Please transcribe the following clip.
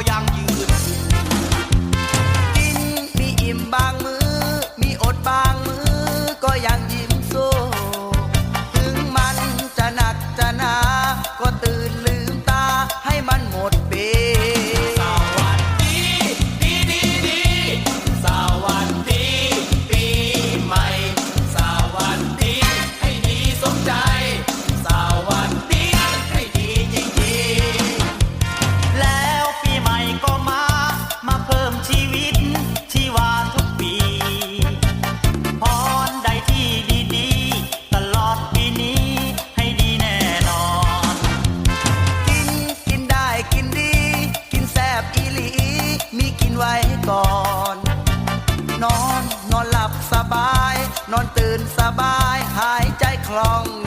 young. ก่อน นอนนอนหลับสบาย นอนตื่นสบาย หายใจคล่อง